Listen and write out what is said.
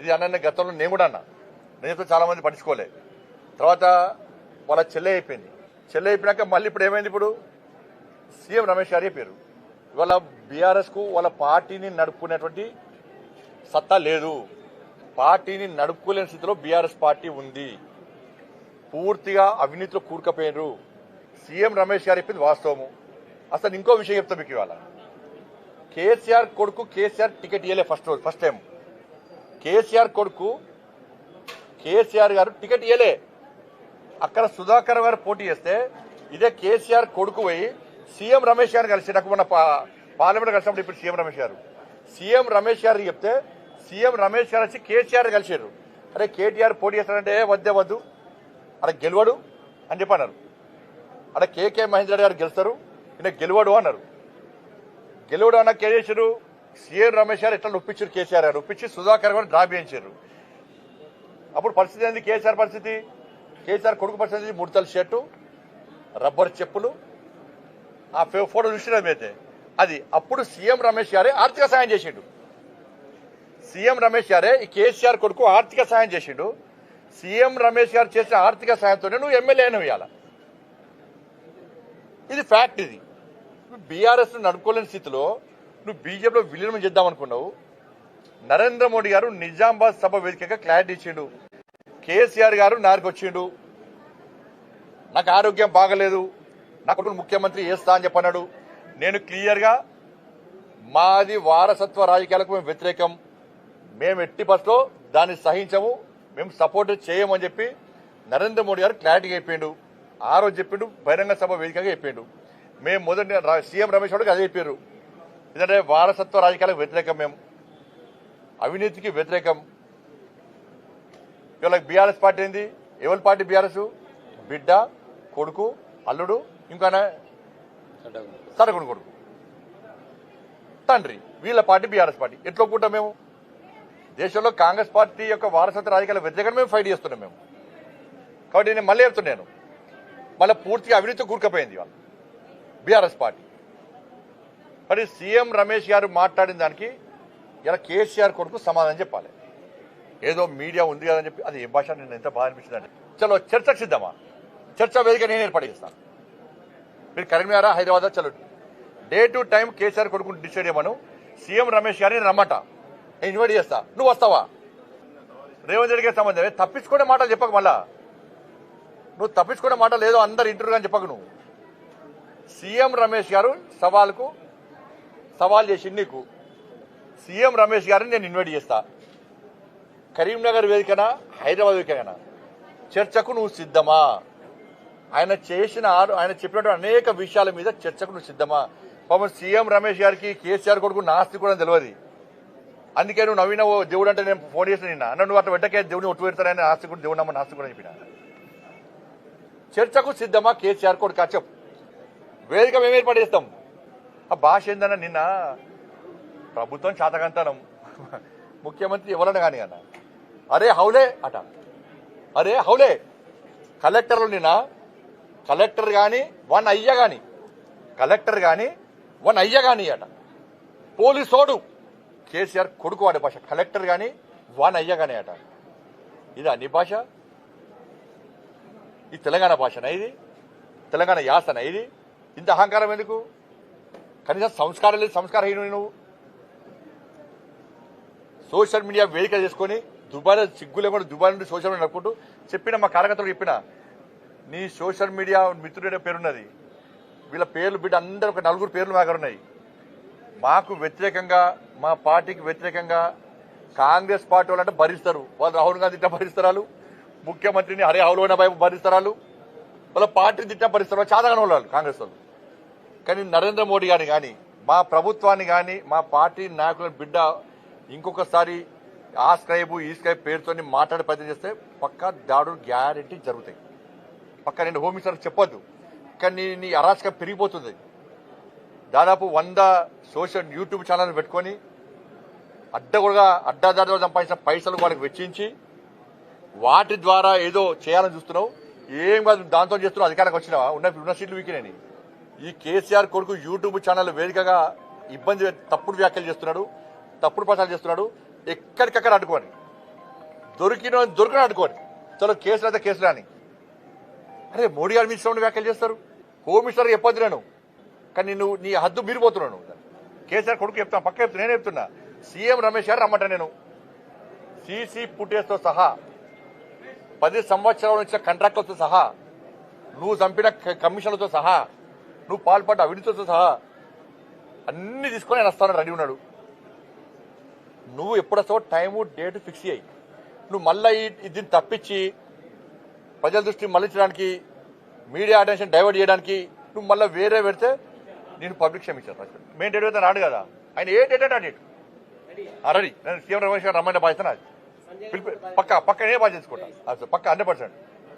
ఇది అన్న గతంలో నేను కూడా అన్నా. నేనైతే చాలా మంది పట్టించుకోలే. తర్వాత వాళ్ళ చెల్లె అయిపోయింది. చెల్లె అయిపోయినాక మళ్ళీ ఇప్పుడు ఏమైంది ఇప్పుడు? సీఎం రమేష్ గారి పేరు ఇవాళ బీఆర్ఎస్కు వాళ్ళ పార్టీని నడుపుకునేటువంటి సత్తా లేదు. పార్టీని నడుపుకోలేని స్థితిలో బీఆర్ఎస్ పార్టీ ఉంది. పూర్తిగా అవినీతిలో కూరుకపోయినరు. సీఎం రమేష్ గారు చెప్పింది వాస్తవము. అసలు ఇంకో విషయం చెప్తా మీకు ఇవాళ. కేసీఆర్ కొడుకు కేసీఆర్ టికెట్ ఇవ్వలే ఫస్ట్ రోజు ఫస్ట్ టైం. కేసీఆర్ కొడుకు కేసీఆర్ గారు టికెట్ ఇవ్వలే అక్కడ సుధాకర్ గారు పోటీ చేస్తే ఇదే కేసీఆర్ కొడుకు పోయి సీఎం రమేష్ గారు కలిసి నాకు మొన్న పా- పార్లమెంట్ కలిసినప్పుడు ఇప్పుడు సీఎం రమేష్ గారు. సీఎం రమేష్ గారు చెప్తే సీఎం రమేష్ గారు వచ్చి కేసీఆర్ కలిసారు అరే కేటీఆర్ పోటీ చేస్తారంటే వద్దే వద్దు. అక్కడ గెలవడు అని చెప్పన్నారు. అక్కడ కేకే మహేంద్ర గారు గెలుస్తారు. ఈయన గెలవడు అన్నారు. గెలవడు అన్న కేసీఆర్ సీఎం రమేష్ గారు ఎట్లా ఒప్పించారు కేసీఆర్ గారు. ఒప్పించి సుధాకర్ గారు డ్రా చేయించారు. అప్పుడు పరిస్థితి ఏంది? కేసీఆర్ పరిస్థితి? కేసీఆర్ కొడుకు పరిస్థితి ముడతల షర్టు రబ్బర్ చెప్పులు. ఆ ఫోటో చూసినా అయితే అది అప్పుడు సీఎం రమేష్ గారే ఆర్థిక సాయం చేసిండు. సీఎం రమేష్ గారే ఈ కేసీఆర్ కొడుకు ఆర్థిక సాయం చేసిండు. సీఎం రమేష్ గారు చేసిన ఆర్థిక సాయంతోనే నువ్వు ఎమ్మెల్యే అయినవు ఇవాళ ఇది ఫ్యాక్ట్ ఇది. బీఆర్ఎస్ నడుపుకోలేని స్థితిలో నువ్వు బీజేపీలో విలీనం చేద్దాం అనుకున్నావు నరేంద్ర మోడీ గారు నిజామాబాద్ సభ వేదికగా క్లారిటీ ఇచ్చిండు. కేసీఆర్ గారు నారికి వచ్చిండు. నాకు ఆరోగ్యం బాగలేదు. నా కొడుకు ముఖ్యమంత్రి చేస్తా అని చెప్పన్నాడు. నేను క్లియర్గా మాది వారసత్వ రాజకీయాలకు మేము వ్యతిరేకం. మేము ఎట్టి బస్లో దాన్ని సహించము. మేము సపోర్ట్ చేయమని చెప్పి నరేంద్ర మోడీ గారు క్లారిటీగా చెప్పిండు. ఆ రోజు చెప్పిండు. బహిరంగ సభ వేదికగా చెప్పిండు. మేము మొదటి సీఎం రమేష్ గారికి అదే చెప్పారు. ఎందుకంటే వారసత్వ రాజకీయాలకు వ్యతిరేకం మేము. అవినీతికి వ్యతిరేకం. ఇవాళ బీఆర్ఎస్ పార్టీ ఏంది? ఎవరి పార్టీ బీఆర్ఎస్? బిడ్డ కొడుకు అల్లుడు ఇంకా సరకుడు కొడుకు. తండ్రి వీళ్ళ పార్టీ బీఆర్ఎస్ పార్టీ. ఎట్లా ఒప్పుకుంటాం మేము? దేశంలో కాంగ్రెస్ పార్టీ యొక్క వారసత్వ రాజకీయాల వ్యతిరేకంగా మేము ఫైట్ చేస్తున్నాం మేము. కాబట్టి నేను మళ్ళీ చెప్తున్నాను మళ్ళీ పూర్తిగా అవినీతి కూరుకపోయింది వాళ్ళు బీఆర్ఎస్ పార్టీ. మరి సీఎం రమేష్ గారు మాట్లాడిన దానికి ఇలా కేసీఆర్ కొడుకు సమాధానం చెప్పాలి. ఏదో మీడియా ఉంది కదని చెప్పి అది ఏ భాష నేను ఎంత బాగా అనిపించింది చలో చర్చకు సిద్ధమా చర్చ వేదిక నేను ఏర్పాటు చేస్తాను. మీరు కరీంనగర్ హైదరాబాద్ చలో. డే టు టైం కేసీఆర్ కొడుకు డిసైడ్ చేయమను. సీఎం రమేష్ గారిని రమ్మట. నేను ఇన్వైట్ చేస్తా. నువ్వు వస్తావా? రేవంత్ రెడ్డికి సంబంధం తప్పించుకునే మాటలు చెప్పకు మళ్ళా. నువ్వు తప్పించుకునే మాట లేదో అందరు ఇంటర్వ్యూ అని చెప్పకు నువ్వు. సీఎం రమేష్ గారు సవాల్కు సవాల్ చేసింది నీకు. సీఎం రమేష్ గారిని నేను ఇన్వైట్ చేస్తా. కరీంనగర్ వేదికనా హైదరాబాద్ వేదికనా చర్చకు నువ్వు సిద్ధమా? ఆయన చేసిన ఆరు ఆయన చెప్పినటువంటి అనేక విషయాల మీద చర్చకు నువ్వు సిద్ధమా? పాపం సీఎం రమేష్ గారికి కేసీఆర్ కొడుకు నాస్తి కూడా తెలియదు అందుకే నువ్వు నవీన దేవుడు అంటే నేను ఫోన్ చేసిన నిన్న. అన్న నువ్వు అట్లా వెంటకే దేవుడిని ఒట్టు పెడతారని నాస్తి కూడా దేవుడు నమ్మ నాస్తి కూడా చెప్పిన? చర్చకు సిద్ధమా కేసీఆర్ కొడుకు? చెప్పు. వేదిక మేము ఏర్పాటు చేస్తాం. ఆ భాష ఏందన్న నిన్న? ప్రభుత్వం చాతకంతనం. ముఖ్యమంత్రి ఎవరన్నా కానీ అన్న. అరే హౌలే అట. అరే హౌలే. కలెక్టర్లు నిన్న కలెక్టర్ కానీ వన్ అయ్య కానీ కలెక్టర్ కానీ వన్ అయ్య కానీ అట. పోలీసోడు కేసీఆర్ కొడుకు వాడే భాష. కలెక్టర్ కానీ వన్ అయ్య కానీ అట. ఇది అన్ని భాష? ఈ తెలంగాణ భాషనా ఇది? తెలంగాణ యాసనా ఇది? ఇంత అహంకారం ఎందుకు? కనీసం సంస్కారం లేదు సంస్కారహీనుడు నువ్వు. సోషల్ మీడియా వేదిక చేసుకొని దుబాయ్ సిగ్గు లేకుండా దుబాయ్ నుండి సోషల్ మీడియా నడుపుకుంటూ చెప్పిన మా కార్యకర్తలు చెప్పిన నీ సోషల్ మీడియా మిత్రుడే పేరున్నది వీళ్ళ పేర్లు బిడ్డ అందరూ ఒక నలుగురు పేర్లు మా ఉన్నాయి. మాకు వ్యతిరేకంగా మా పార్టీకి వ్యతిరేకంగా కాంగ్రెస్ పార్టీ వాళ్ళంటే భరిస్తారు. వాళ్ళు రాహుల్ గాంధీ తిట్టా భరిస్తారు ముఖ్యమంత్రిని హరే హౌలోన బాబు భరిస్తారు వాళ్ళ. పార్టీ తిట్టా భరిస్తారు చాదగానే వాళ్ళు కాంగ్రెస్ వాళ్ళు. కానీ నరేంద్ర మోడీ గారిని కానీ మా ప్రభుత్వాన్ని కానీ మా పార్టీ నాయకుల బిడ్డ ఇంకొకసారి ఆ స్క్రైబు ఈ స్క్రైబ్ పేరుతోని మాట్లాడే ప్రయత్నం చేస్తే పక్కా దాడులు గ్యారెంటీ జరుగుతాయి. పక్క నేను హోమ్ మినిస్టర్ చెప్పొద్దు. కానీ నీ నీ అరాచకం పెరిగిపోతుంది. దాదాపు వంద సోషల్ యూట్యూబ్ ఛానల్ పెట్టుకొని అడ్డగొడగా అడ్డాదారుగా సంపాదించిన పైసలు వాళ్ళకి వెచ్చించి వాటి ద్వారా ఏదో చేయాలని చూస్తున్నావు. ఏం కాదు దాంతో చేస్తున్నావు అధికారానికి వచ్చినావా? ఉన్న ఉన్న సీట్లు వీకినాయి ఈ కేసీఆర్ కొడుకు యూట్యూబ్ ఛానల్ వేదికగా ఇబ్బంది తప్పుడు వ్యాఖ్యలు చేస్తున్నాడు తప్పుడు ప్రచారం చేస్తున్నాడు ఎక్కడికక్కడ అడ్డుకోని. దొరికిన దొరికిన అడుకోండి చలో కేసులు అయితే కేసులు అని. అరే మోడీ గారు మీ వ్యాఖ్యలు చేస్తారు? హోమ్ మినిస్టర్ చెప్పొద్దు నేను. కానీ నువ్వు నీ హద్దు మీరిపోతున్నాను. కేసీఆర్ కొడుకు చెప్తాను పక్క చెప్తున్నా నేను చెప్తున్నా. సీఎం రమేష్ గారు రమ్మంట నేను. సీసీ పుట్టేస్తో సహా పది సంవత్సరాల నుంచి కాంట్రాక్టులతో సహా నువ్వు చంపిన కమిషన్లతో సహా నువ్వు పాల్పడ్డ అవినీతితో సహా అన్ని తీసుకొని ఆయన వస్తానని రెడీ ఉన్నాడు. నువ్వు ఎప్పుడు వస్తావో టైము డేట్ ఫిక్స్ అయ్యి నువ్వు మళ్ళీ దీన్ని తప్పించి ప్రజల దృష్టి మళ్ళించడానికి మీడియా అటెన్షన్ డైవర్ట్ చేయడానికి నువ్వు మళ్ళీ వేరే పెడితే నేను పబ్లిక్ క్షమించాను మెయిన్ డేట్ అయితే రాడు కదా. ఆయన ఏ డేట్ అంటే ఆ డేట్ రెడీ. నేను సీఎం రమేష్ గారు రమ్మనే బాధ్యత నాది. పక్క పక్క నేనే బాధ్యత పక్క హండ్రెడ్ పర్సెంట్.